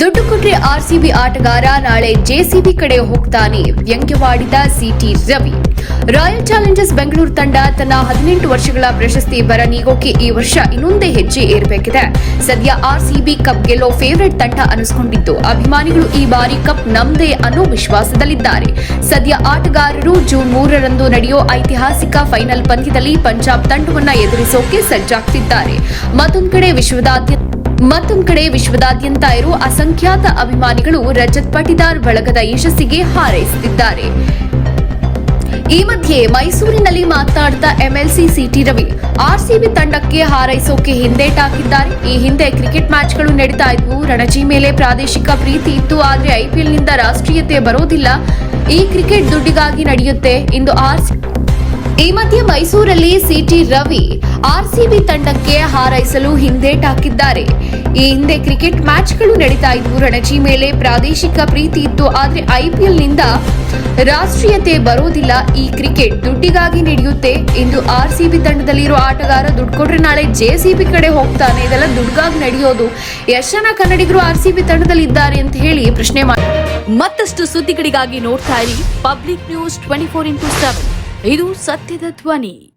ದುಡ್ಡು ಕೊಟ್ರೆ ಆರ್ಸಿಬಿ ಆಟಗಾರ ನಾಳೆ ಜೆಸಿಬಿ ಕಡೆ ಹೋಗ್ತಾನೆ, ವ್ಯಂಗ್ಯವಾಡಿದ C T Ravi. Royal Challengers Bengaluru ತಂಡ ತನ್ನ ಹದಿನೆಂಟು ವರ್ಷಗಳ ಪ್ರಶಸ್ತಿ ಬರ ನೀಗೋಕೆ ಈ ವರ್ಷ ಇನ್ನೊಂದೇ ಹೆಜ್ಜೆ ಏರಬೇಕಿದೆ. ಸದ್ಯ ಆರ್ಸಿಬಿ ಕಪ್ ಗೆಲ್ಲೋ ಫೇವರೇಟ್ ತಂಡ ಅನಿಸ್ಕೊಂಡಿದ್ದು, ಅಭಿಮಾನಿಗಳು ಈ ಬಾರಿ ಕಪ್ ನಮ್ದೇ ಅನ್ನೋ ವಿಶ್ವಾಸದಲ್ಲಿದ್ದಾರೆ. ಸದ್ಯ ಆಟಗಾರರು ಜೂನ್ ಮೂರರಂದು ನಡೆಯೋ ಐತಿಹಾಸಿಕ ಫೈನಲ್ ಪಂದ್ಯದಲ್ಲಿ ಪಂಜಾಬ್ ತಂಡವನ್ನು ಎದುರಿಸೋಕೆ ಸಜ್ಜಾಗ್ತಿದ್ದಾರೆ. ಮತ್ತೊಂದು ಕಡೆ ವಿಶ್ವದಾದ್ಯಂತ ಮತ್ತೊಂದು ಕಡೆ ವಿಶ್ವದಾದ್ಯಂತ ಇರುವ ಅಸಂಖ್ಯಾತ ಅಭಿಮಾನಿಗಳು ರಜತ್ ಪಟಿದಾರ್ ಬಳಗದ ಯಶಸ್ಸಿಗೆ ಹಾರೈಸುತ್ತಿದ್ದಾರೆ. ಈ ಮಧ್ಯೆ ಮೈಸೂರಿನಲ್ಲಿ ಮಾತನಾಡಿದ ಎಂಎಲ್ಸಿ ಸಿಟಿ ರವಿ, ಆರ್ಸಿಬಿ ತಂಡಕ್ಕೆ ಹಾರೈಸೋಕೆ ಹಿಂದೇಟಾಕಿದ್ದಾರೆ ಈ ಹಿಂದೆ ಕ್ರಿಕೆಟ್ ಮ್ಯಾಚ್ಗಳು ನಡೀತಾ ಇದ್ವು. ರಣಜಿ ಮೇಲೆ ಪ್ರಾದೇಶಿಕ ಪ್ರೀತಿ ಇತ್ತು. ಆದ್ರೆ ಐಪಿಎಲ್ನಿಂದ ರಾಷ್ಟ್ರೀಯತೆ ಬರೋದಿಲ್ಲ. ಈ ಕ್ರಿಕೆಟ್ ದುಡ್ಡಿಗಾಗಿ ನಡೆಯುತ್ತೆ. ಇಂದು ಆರ್ಸಿ ಈ ಮಧ್ಯೆ ಮೈಸೂರಲ್ಲಿ ಸಿಟಿ ರವಿ ಆರ್ಸಿಬಿ ತಂಡಕ್ಕೆ ಹಾರೈಸಲು ಹಿಂದೇಟಾಕಿದ್ದಾರೆ ಈ ಹಿಂದೆ ಕ್ರಿಕೆಟ್ ಮ್ಯಾಚ್ಗಳು ನಡೀತಾ ಇದ್ವು. ರಣಜಿ ಮೇಲೆ ಪ್ರಾದೇಶಿಕ ಪ್ರೀತಿ ಇತ್ತು. ಆದ್ರೆ ಐಪಿಎಲ್ನಿಂದ ರಾಷ್ಟ್ರೀಯತೆ ಬರೋದಿಲ್ಲ ಈ ಕ್ರಿಕೆಟ್ ದುಡ್ಡಿಗಾಗಿ ನಡೆಯುತ್ತೆ. ಇಂದು ಆರ್ಸಿಬಿ ತಂಡದಲ್ಲಿರೋ ಆಟಗಾರ ದುಡ್ಡು ಕೊಟ್ರೆ ನಾಳೆ ಜೆಸಿಬಿ ಕಡೆ ಹೋಗ್ತಾನೆ. ಇದೆಲ್ಲ ದುಡ್ಗಾಗಿ ನಡೆಯೋದು. ಯಶನ ಕನ್ನಡಿಗರು ಆರ್ಸಿಬಿ ತಂಡದಲ್ಲಿ ಇದ್ದಾರೆ ಅಂತ ಹೇಳಿ ಪ್ರಶ್ನೆ ಮಾಡಿ. ಮತ್ತಷ್ಟು ಸುದ್ದಿಗಳಿಗಾಗಿ ನೋಡ್ತಾ ಇರಿ. Public news twenty four into seven. ಇದು ಸತ್ಯದ ಧ್ವನಿ.